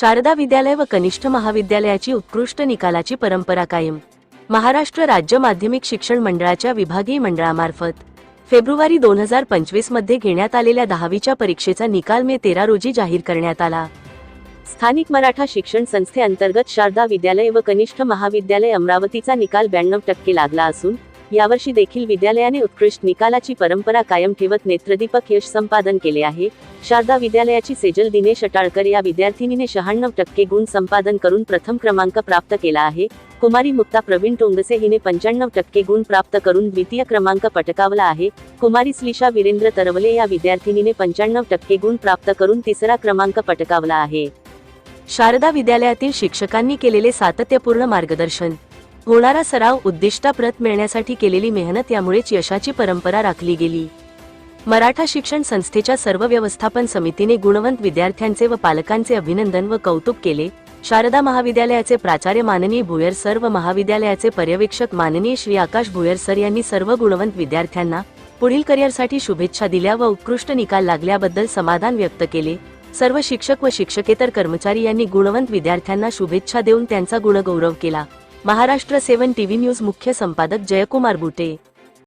शारदा विद्यालय व कनिष्ठ महाविद्यालयाची उत्कृष्ट निकालाची परंपरा कायम. महाराष्ट्र राज्य माध्यमिक शिक्षण मंडळाच्या विभागीय मंडळामार्फत फेब्रुवारी दोन हजार पंचवीसमध्ये घेण्यात आलेल्या दहावीच्या परीक्षेचा निकाल मे तेरा रोजी जाहीर करण्यात आला. स्थानिक मराठा शिक्षण संस्थेअंतर्गत शारदा विद्यालय व कनिष्ठ महाविद्यालय अमरावतीचा निकाल ब्याण्णव टक्के लागला असून यावर्षी देखील विद्यालयाने उत्कृष्ट निकालाची परंपरा कायम ठेवत नेत्रदीपक यश संपादन केले आहे. शारदा विद्यालयाची सेजल दिनेश अटाळकर या विद्यार्थिनीने शहाण्णव टक्के गुण संपादन करून प्रथम क्रमांक प्राप्त केला आहे. कुमारी मुक्ता प्रवीण टोंगसे हिने पंच्याण्णव टक्के गुण प्राप्त करून द्वितीय क्रमांक पटकावला आहे. कुमारी स्लिशा वीरेंद्र तरवले या विद्यार्थिनीने पंच्याण्णव टक्के गुण प्राप्त करून तिसरा क्रमांक पटकावला आहे. शारदा विद्यालयातील शिक्षकांनी केलेले सातत्यपूर्ण मार्गदर्शन होणारा सराव उद्दिष्टाप्रत मिळण्यासाठी केलेली मेहनत यामुळेच यशाची परंपरा राखली गेली. मराठा शिक्षण संस्थेच्या सर्व व्यवस्थापन समितीने गुणवंत विद्यार्थ्यांचे व पालकांचे अभिनंदन व कौतुक केले. शारदा महाविद्यालयाचे प्राचार्य माननीय भुयर सर व महाविद्यालयाचे पर्यवेक्षक माननीय श्री आकाश भुयर सर यांनी सर्व गुणवंत विद्यार्थ्यांना पुढील करिअरसाठी शुभेच्छा दिल्या व उत्कृष्ट निकाल लागल्याबद्दल समाधान व्यक्त केले. सर्व शिक्षक व शिक्षकेतर कर्मचारी यांनी गुणवंत विद्यार्थ्यांना शुभेच्छा देऊन त्यांचा गुणगौरव केला. महाराष्ट्र सेवन टीव्ही न्यूज मुख्य संपादक जयकुमार बुटे.